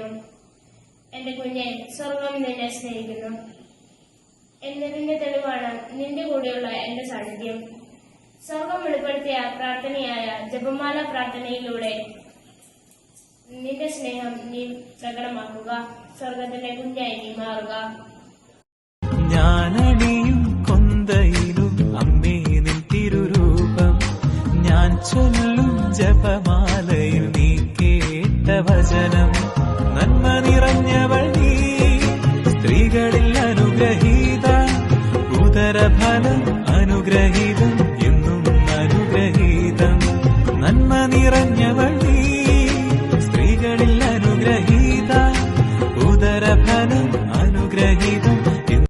പറയുന്നു എന്റെ കുഞ്ഞെ സ്വർഗം നിന്നെ സ്നേഹിക്കുന്നു. എന്നതിന്റെ തെളിവാണ് നിന്റെ കൂടെയുള്ള എന്റെ സാന്നിധ്യം. സ്വർഗം വെളിപ്പെടുത്തിയ പ്രാർത്ഥനയായ ജപമാല പ്രാർത്ഥനയിലൂടെ നിന്റെ സ്നേഹം നീ പ്രകടമാക്കുക. സ്വർഗത്തിന്റെ കുഞ്ഞായി നീ മാറുക. അമ്മേ നിൻ തിരുരൂപം. ഞാൻ ചൊല്ലും ജപമാലയിൽ നീ കേട്ട വചനം. അനുഗ്രഹീത. ഉദരഫലം അനുഗ്രഹീതം എന്നും അനുഗ്രഹീതം. നന്മ നിറഞ്ഞവൾ